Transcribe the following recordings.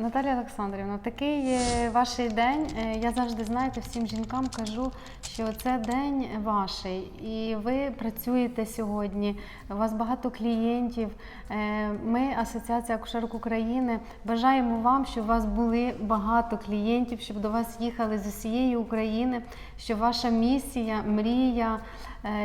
Наталія Олександрівна, такий ваш день. Е, Я завжди знаєте, всім жінкам кажу, що це день ваш, і ви працюєте сьогодні. У вас багато клієнтів. Е, Ми, Асоціація акушерок України, бажаємо вам, щоб у вас були багато клієнтів, щоб до вас їхали з усієї України, щоб ваша місія, мрія,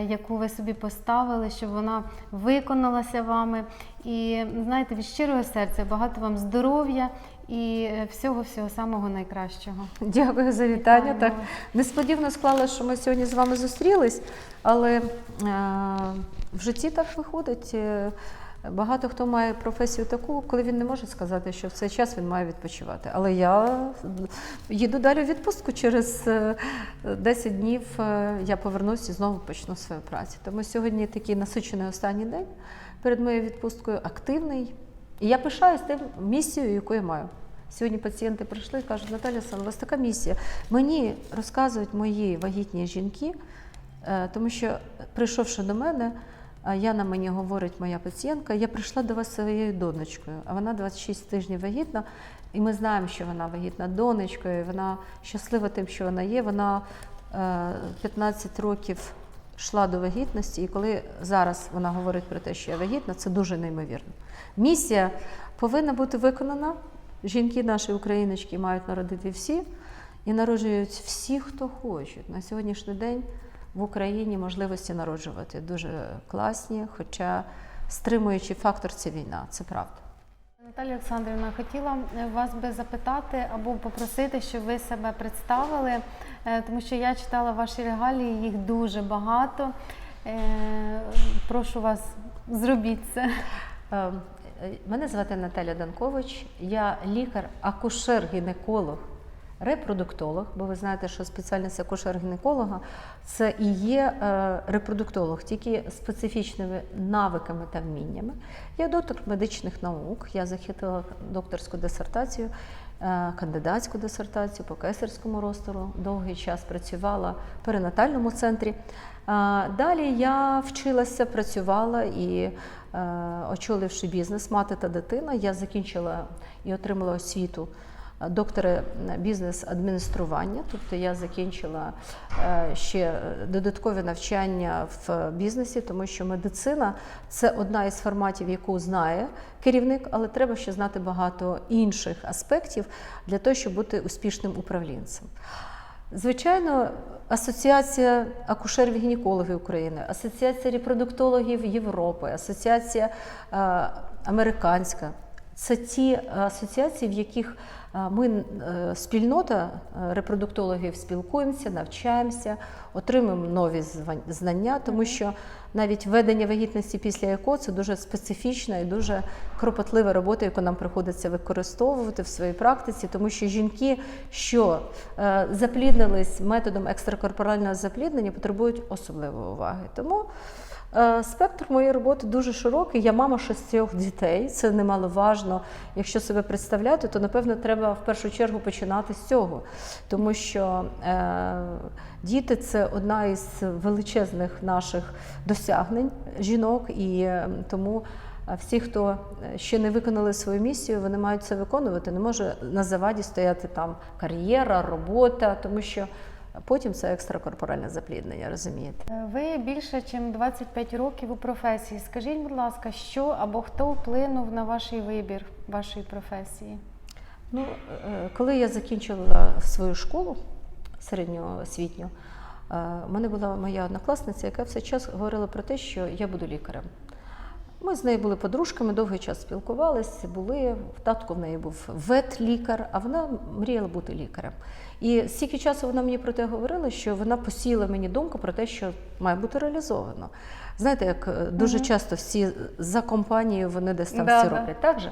яку ви собі поставили, щоб вона виконалася вами. І знаєте, від щирого серця багато вам здоров'я і всього всього самого найкращого. Дякую за вітання. Так несподівано склалося, що ми сьогодні з вами зустрілись, але е, в житті так виходить. Е, Багато хто має професію таку, коли він не може сказати, що в цей час він має відпочивати. Але я їду далі в відпустку через е, 10 днів. е, Я повернуся і знову почну свою працю. Тому сьогодні такий насичений останній день перед моєю відпусткою, активний. І я пишаюсь тим місією, яку я маю. Сьогодні пацієнти прийшли і кажуть, Наталя Сан, у вас така місія. Мені розказують мої вагітні жінки, е, тому що, прийшовши до мене, Яна мені говорить, моя пацієнтка, я прийшла до вас своєю донечкою, а вона 26 тижнів вагітна, і ми знаємо, що вона вагітна донечкою, вона щаслива тим, що вона є. Вона е, 15 років йшла до вагітності, і коли зараз вона говорить про те, що я вагітна, це дуже неймовірно. Місія повинна бути виконана. Жінки наші україночки мають народити всі і народжують всі, хто хочуть. На сьогоднішній день в Україні можливості народжувати дуже класні, хоча стримуючий фактор це війна, це правда. Наталія Олександрівна, хотіла вас би запитати або попросити, щоб ви себе представили, е, тому що я читала ваші регалії, їх дуже багато. Е, Прошу вас, зробіть це. Е, Мене звати Наталя Данкович, я лікар-акушер-гінеколог, репродуктолог, бо ви знаєте, що спеціальність акушер-гінеколога це і є е, репродуктолог, тільки специфічними навиками та вміннями. Я доктор медичних наук, я захистила докторську дисертацію, е, кандидатську дисертацію по кесарському розтору. Довгий час працювала в перинатальному центрі. Далі я вчилася, працювала і, е, очоливши бізнес Мати та дитина, я закінчила і отримала освіту е, доктора бізнес-адміністрування. Тобто я закінчила е, ще е, додаткові навчання в бізнесі, тому що медицина це одна із форматів, яку знає керівник, але треба ще знати багато інших аспектів для того, щоб бути успішним управлінцем. Звичайно, Асоціація акушерів-гінекологів України, Асоціація репродуктологів Європи, Асоціація е, Американська. Це ті асоціації, в яких е, ми, е, спільнота е, репродуктологів, спілкуємося, навчаємося, отримуємо нові знання, тому що навіть ведення вагітності після ЕКО це дуже специфічна і дуже кропотлива робота, яку нам приходиться використовувати в своїй практиці, тому що жінки, що е, запліднились методом екстракорпорального запліднення, потребують особливої уваги. Тому Спектр моєї роботи дуже широкий. Я мама шістьох дітей. Це немаловажно. Якщо себе представляти, то напевно треба в першу чергу починати з цього, тому що е, діти це одна із величезних наших досягнень жінок, і е, тому. е, Всі, хто ще не виконали свою місію, вони мають це виконувати. Не може на заваді стояти там кар'єра, робота, тому що потім це екстракорпоральне запліднення, розумієте? Е, Ви більше ніж 25 років у професії. Скажіть, будь ласка, що або хто вплинув на ваш вибір вашої професії? Ну, е, коли я закінчила свою школу середньоосвітню, е, у мене була моя однокласниця, яка все час говорила про те, що я буду лікарем. Ми з нею були подружками, довгий час спілкувалися, були. В татку в неї був vet-лікар, а вона мріяла бути лікарем. І стільки часу вона мені про те говорила, що вона посіяла мені думку про те, що має бути реалізовано. Знаєте, як е, дуже Мгм. часто всі за компанією вони десь там Да, всі да. роблять. Так же?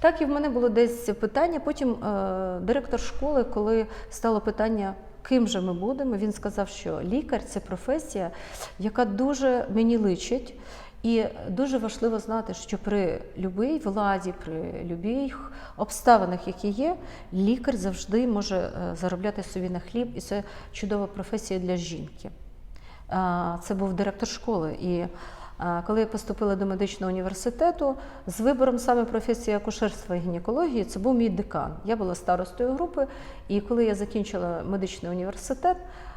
Так і в мене було десь питання. Потім е, директор школи, коли стало питання, ким же ми будемо, він сказав, що лікар це професія, яка дуже мені личить. І дуже важливо знати, що при любій владі, при любих обставинах, які є, лікар завжди може е, заробляти собі на хліб, і це чудова професія для жінки. Це був директор школи. І Коли я поступила до медичного університету, з вибором саме професії акушерства і гінекології, це був мій декан. Я була старостою групи, і коли я закінчила медичний університет, е,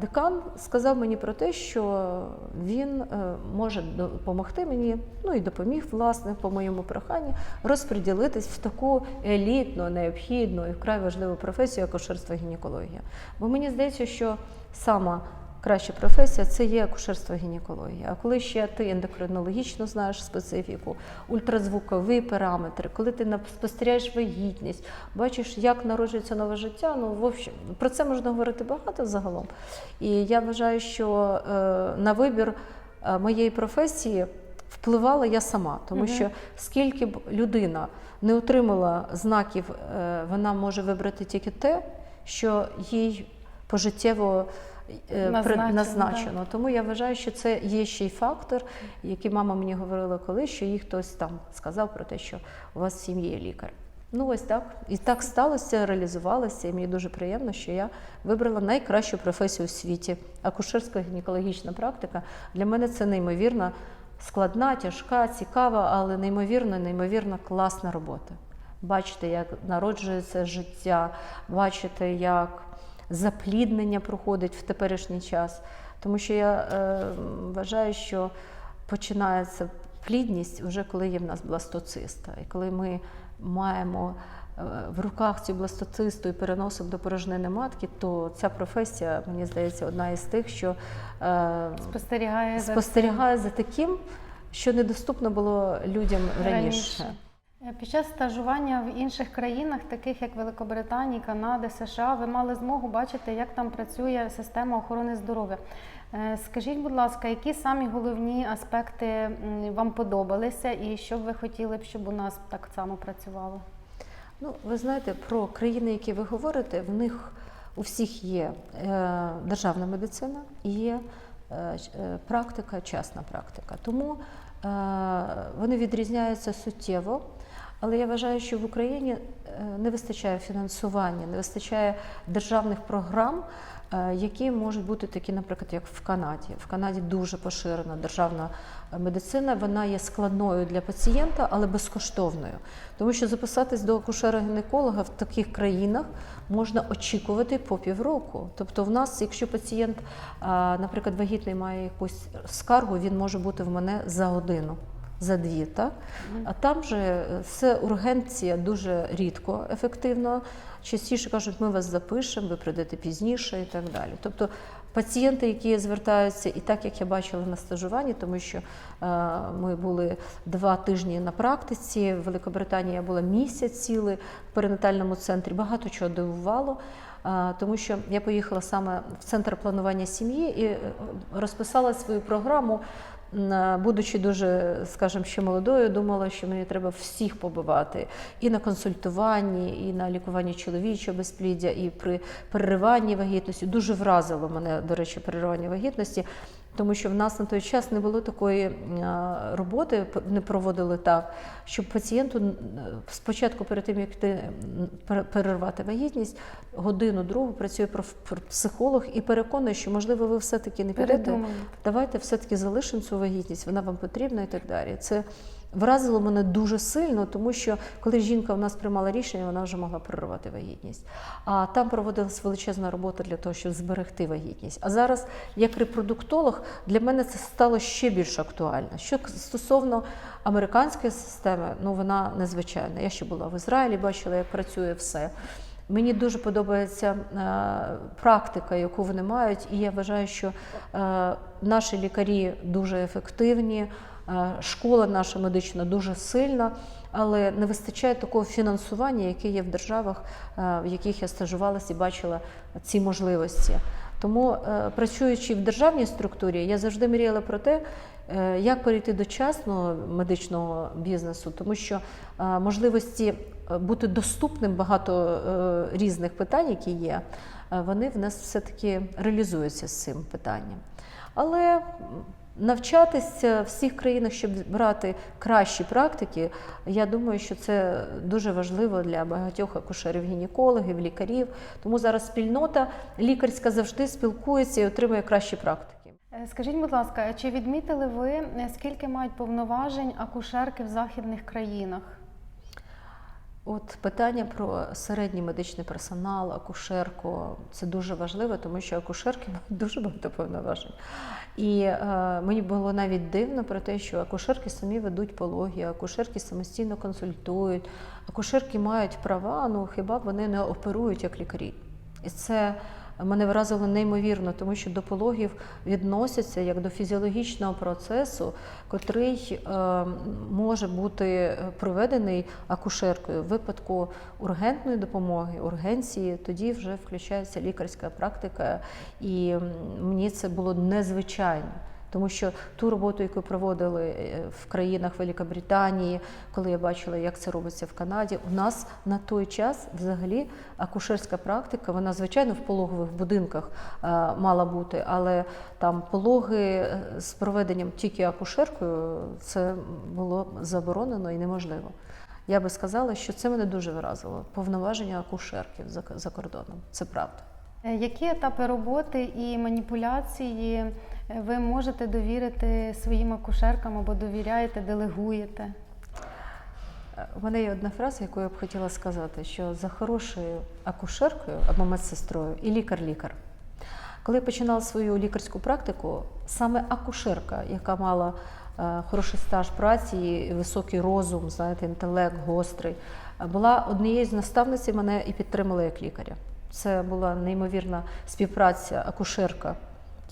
декан сказав мені про те, що він е, може допомогти мені, ну і допоміг, власне, по моєму проханні, розподілитись в таку елітну, необхідну і вкрай важливу професію як і гінекологія. Бо мені здається, що сама краща професія це є акушерство і гінекологія. А коли ще ти ендокринологічно знаєш специфіку, ультразвукові параметри, коли ти спостерігаєш вагітність, бачиш, як народжується нове життя, ну в общем, про це можна говорити багато загалом. І я вважаю, що е, на вибір е, моєї професії впливала я сама, тому Мгм. що скільки б людина не отримала знаків, е, вона може вибрати тільки те, що їй пожиттєво е, Назначено, назначено. Тому я вважаю, що це є ще й фактор, який мама мені говорила колись, що їй хтось там сказав про те, що у вас в сім'ї є лікар. Ну ось так. І так сталося, реалізувалося. І мені дуже приємно, що я вибрала найкращу професію у світі. Акушерська гінекологічна практика. Для мене це неймовірно складна, тяжка, цікава, але неймовірно, неймовірно класна робота. Бачите, як народжується життя, бачите, як запліднення проходить в теперішній час. Тому що я е, вважаю, що починається плідність вже коли є в нас бластоциста. І коли ми маємо е, в руках цю бластоцисту і переносимо до порожнини матки, то ця професія, мені здається, одна із тих, що е, Спостерігає за спостерігає за таким, що недоступно було людям раніше. Раніше. Е, Під час стажування в інших країнах, таких як Великобританія, Канада, США, ви мали змогу бачити, як там працює система охорони здоров'я. Е, Скажіть, будь ласка, які самі головні аспекти вам подобалися, і що б ви хотіли б, щоб у нас так само працювало? Ну, ви знаєте, про країни, які ви говорите, в них у всіх є е, державна медицина і є практика, частна практика. Тому вони відрізняються суттєво. Але я вважаю, що в Україні е, не вистачає фінансування, не вистачає державних програм, е, які можуть бути такі, наприклад, як в Канаді. В Канаді дуже поширена державна е, медицина. Вона є складною для пацієнта, але безкоштовною. Тому що записатись до акушера-гінеколога в таких країнах можна очікувати по півроку. Тобто, в нас, якщо пацієнт, наприклад, вагітний має якусь скаргу, він може бути в мене за годину. За дві, так? А там же е, все ургенція дуже рідко ефективно. Частіше кажуть, ми вас запишемо, ви прийдете пізніше і так далі. Тобто пацієнти, які звертаються, і так як я бачила на стажуванні, тому що е, ми були два тижні на практиці, в Великобританії я була місяць цілий в перинатальному центрі, багато чого дивувало. е, Тому що я поїхала саме в центр планування сім'ї і розписала свою програму Будучи дуже, скажімо, ще молодою, думала, що мені треба всіх побивати і на консультуванні, і на лікуванні чоловічого безпліддя, і при перериванні вагітності. Дуже вразило мене, до речі, переривання вагітності, тому що в нас на той час не було такої роботи, не проводили так, щоб пацієнту спочатку, перед тим як ти перервати вагітність, годину-другу працює проф- психолог і переконує, що можливо ви все-таки не підете давайте все-таки залишимо цю вагітність, вона вам потрібна і так далі. Це вразило мене дуже сильно, тому що коли жінка в нас приймала рішення, вона вже могла перервати вагітність. А там проводилась величезна робота для того, щоб зберегти вагітність. А зараз, як репродуктолог, для мене це стало ще більш актуально. Що стосовно американської системи, ну вона незвичайна. Я ще була в Ізраїлі, бачила, як працює все. Мені дуже подобається е, практика, яку вони мають, і я вважаю, що е, наші лікарі дуже ефективні, школа наша медична дуже сильна, але не вистачає такого фінансування, яке є в державах, е, в яких я стажувалася і бачила ці можливості. Тому, е, працюючи в державній структурі, я завжди мріяла про те, е, як перейти до частного медичного бізнесу, тому що е, можливості е, бути доступним багато е, різних питань, які є, е, вони в нас все-таки реалізуються з цим питанням. Але навчатися в всіх країнах, щоб брати кращі практики, я думаю, що це дуже важливо для багатьох акушерів-гінекологів, лікарів. Тому зараз спільнота лікарська завжди спілкується і отримує кращі практики. Е, Скажіть, будь ласка, чи відмітили ви, е, скільки мають повноважень акушерки в західних країнах? От питання про середній медичний персонал, акушерку це дуже важливо, тому що акушерки мають дуже багато повноважень. І е, мені було навіть дивно про те, що акушерки самі ведуть пологи, акушерки самостійно консультують, акушерки мають права, ну хіба вони не оперують як лікарі. І це мене вразило неймовірно, тому що до пологів відносяться як до фізіологічного процесу, котрий е, може бути проведений акушеркою в випадку ургентної допомоги, ургенції. Тоді вже включається лікарська практика, і мені це було незвичайно. Тому що ту роботу, яку проводили е, в країнах Великобританії, коли я бачила, як це робиться в Канаді, у нас на той час взагалі акушерська практика, вона звичайно в пологових будинках е, мала бути, але там пологи е, з проведенням тільки акушеркою це було заборонено і неможливо. Я би сказала, що це мене дуже вразило. Повноваження акушерків за, кордоном. Це правда. Які етапи роботи і маніпуляції ви можете довірити своїм акушеркам або довіряєте, делегуєте? У мене є одна фраза, яку я б хотіла сказати, що за хорошою акушеркою або медсестрою і лікар-лікар. Коли я починала свою лікарську практику, саме акушерка, яка мала е, хороший стаж праці, і високий розум, знаєте, інтелект гострий, була однією з наставниць мене і підтримала як лікаря. Це була неймовірна співпраця акушерка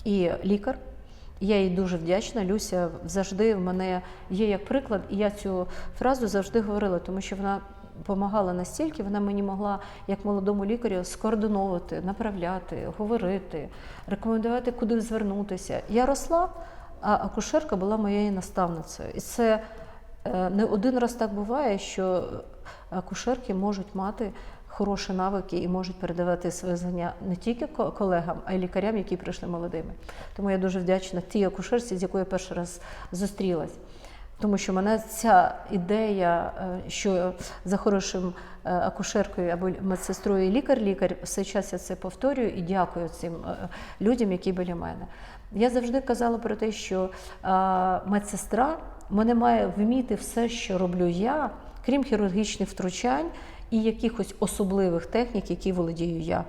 і лікар. Я їй дуже вдячна. Люся завжди в мене є як приклад, і я цю фразу завжди говорила, тому що вона допомагала настільки, вона мені могла, як молодому лікарю, скоординовувати, направляти, говорити, рекомендувати, куди звернутися. Я росла, а акушерка була моєю наставницею. І це е, не один раз так буває, що акушерки можуть мати хороші навики і можуть передавати своє знання не тільки колегам, а й лікарям, які прийшли молодими. Тому я дуже вдячна тій акушерці, з якою я перший раз зустрілась. Тому що мене ця ідея, е, що за хорошим е, акушеркою або медсестрою лікар-лікар, все час я це повторюю і дякую цим е, людям, які біля мене. Я завжди казала про те, що медсестра мене має вміти все, що роблю я, крім хірургічних втручань і якихось особливих технік, які володію я.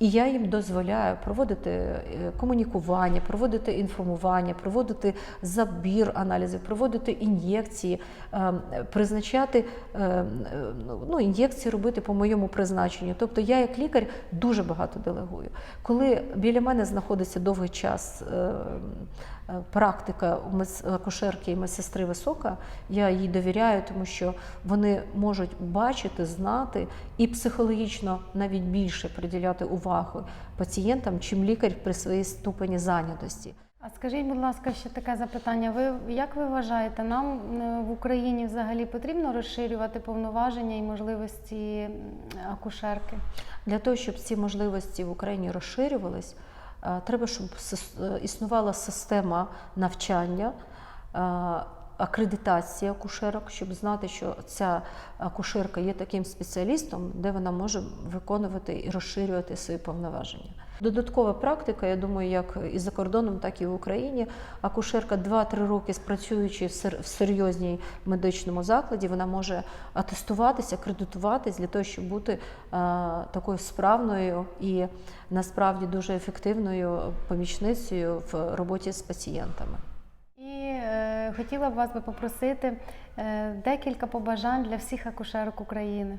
І я їм дозволяю проводити е, комунікування, проводити інформування, проводити забір аналізів, проводити ін'єкції, е, призначати е, е, ну, ін'єкції робити по моєму призначенню. Тобто я як лікар дуже багато делегую. Коли біля мене знаходиться довгий час практика у акушерки і медсестри висока, я їй довіряю, тому що вони можуть бачити, знати і психологічно навіть більше приділяти увагу пацієнтам, чим лікар при своїй ступені зайнятості. А скажіть, будь ласка, ще таке запитання. Ви як ви вважаєте, нам е, в Україні взагалі потрібно розширювати повноваження і можливості акушерки? Для того, щоб ці можливості в Україні розширювались, е, треба, щоб е, існувала система навчання, акредитація акушерок, щоб знати, що ця акушерка є таким спеціалістом, де вона може виконувати і розширювати свої повноваження. Додаткова практика, я думаю, як і за кордоном, так і в Україні. Акушерка 2-3 роки спрацюючи в серйозній медичному закладі, вона може атестуватися, акредитуватись для того, щоб бути е, такою справною і насправді дуже ефективною помічницею в роботі з пацієнтами. І е, хотіла б вас би попросити е, декілька побажань для всіх акушерок України.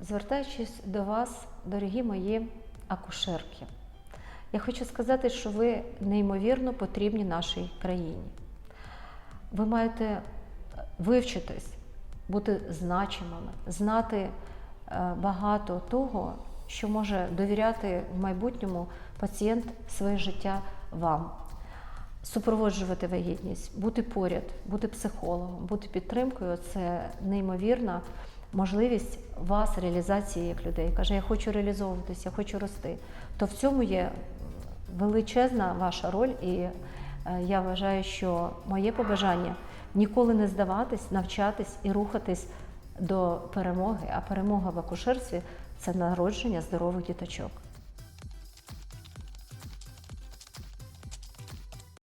Звертаючись до вас, дорогі мої акушерки, я хочу сказати, що ви неймовірно потрібні нашій країні. Ви маєте вивчитись, бути значимими, знати е, багато того, що може довіряти в майбутньому пацієнт своє життя вам. Супроводжувати вагітність, бути поряд, бути психологом, бути підтримкою це неймовірна можливість вас реалізації як людей. Каже, я хочу реалізовуватися, я хочу рости. То в цьому є величезна ваша роль, і е, я вважаю, що моє побажання ніколи не здаватись, навчатись і рухатись до перемоги. А перемога в акушерстві це народження здорових діточок.